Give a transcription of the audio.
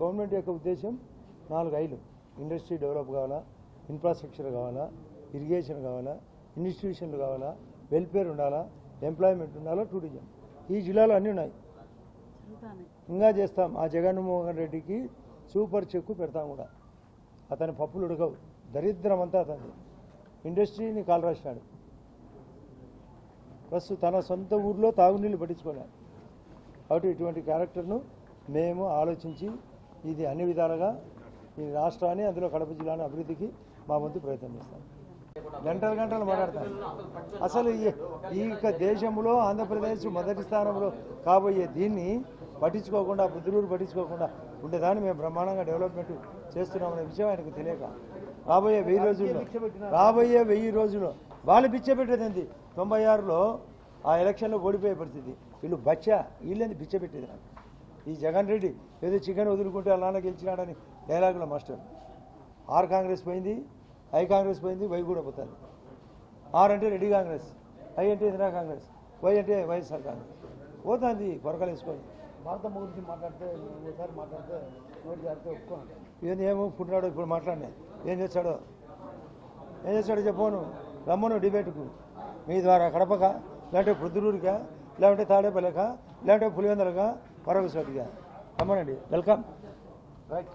Government యొక్క ఉద్దేశం నాలుగు ఐలు. ఇండస్ట్రీ డెవలప్ కావాలా ఇన్ఫ్రాస్ట్రక్చర్ కావాలా ఇరిగేషన్ కావాలా ఇన్స్టిట్యూషన్లు కావాలా వెల్ఫేర్ ఉండాలా ఎంప్లాయ్మెంట్ ఉండాలా టూరిజం. ఈ జిల్లాలో అన్నీ ఉన్నాయి. ఇంకా చేస్తాం. ఆ జగన్మోహన్ రెడ్డికి సూపర్ చెక్కు పెడతాం కూడా. అతని పప్పులు ఉడకవు. దరిద్రం అంతా అతని ఇండస్ట్రీని కాలరాసినాడు. ప్లస్ తన సొంత ఊర్లో తాగునీళ్ళు పట్టించుకోలేదు కాబట్టి ఇటువంటి క్యారెక్టర్ను మేము ఆలోచించి ఇది అన్ని విధాలుగా ఈ రాష్ట్రాన్ని అందులో కడప జిల్లాని అభివృద్ధికి మా వంతు ప్రయత్నం చేస్తాం. గంటలు గంటలు మాట్లాడతాం. అసలు ఈ ఈ యొక్క దేశంలో ఆంధ్రప్రదేశ్ మొదటి స్థానంలో కాబోయే దీన్ని పట్టించుకోకుండా బుద్ధులూరు పట్టించుకోకుండా ఉండేదాన్ని మేము బ్రహ్మాండంగా డెవలప్మెంట్ చేస్తున్నామనే విషయం ఆయనకు తెలియక. రాబోయే వెయ్యి రోజుల్లో రాబోయే వెయ్యి రోజుల్లో వాళ్ళు పిచ్చబెట్టేది ఏంది తొంభై ఆరులో ఆ ఎలక్షన్లో ఓడిపోయే పరిస్థితి. వీళ్ళు బచ్చా వీళ్ళేంది పిచ్చబెట్టేది నాకు? ఈ జగన్ రెడ్డి ఏదో చికెన్ వదులుకుంటే వాళ్ళ నాన్న గెలిచినాడని డైలాగుల మాస్టర్. ఆర్ కాంగ్రెస్ పోయింది ఐ కాంగ్రెస్ పోయింది వై కూడా పోతుంది ఆర్ అంటే రెడ్డి కాంగ్రెస్ ఐ అంటే ఇందిరా కాంగ్రెస్ వై అంటే వైఎస్ఆర్ కాంగ్రెస్. పోతుంది కొరకలు వేసుకొని. గురించి మాట్లాడితే ఒకసారి మాట్లాడితే నోటి జారితే ఒప్పుకోండి ఏంది ఏమో పుట్టినాడో ఇప్పుడు మాట్లాడినా? ఏం చేస్తాడో? ఏం చేస్తాడో చెప్పను రమ్మను డిబేట్కు. మీ ద్వారా కడపక? లేదంటే పొద్దురూరుగా లేదంటే తాడేపల్లెక? లేదంటే పులివెందలగా வரவு சார் கம்மன் வெல்கம் ரைட்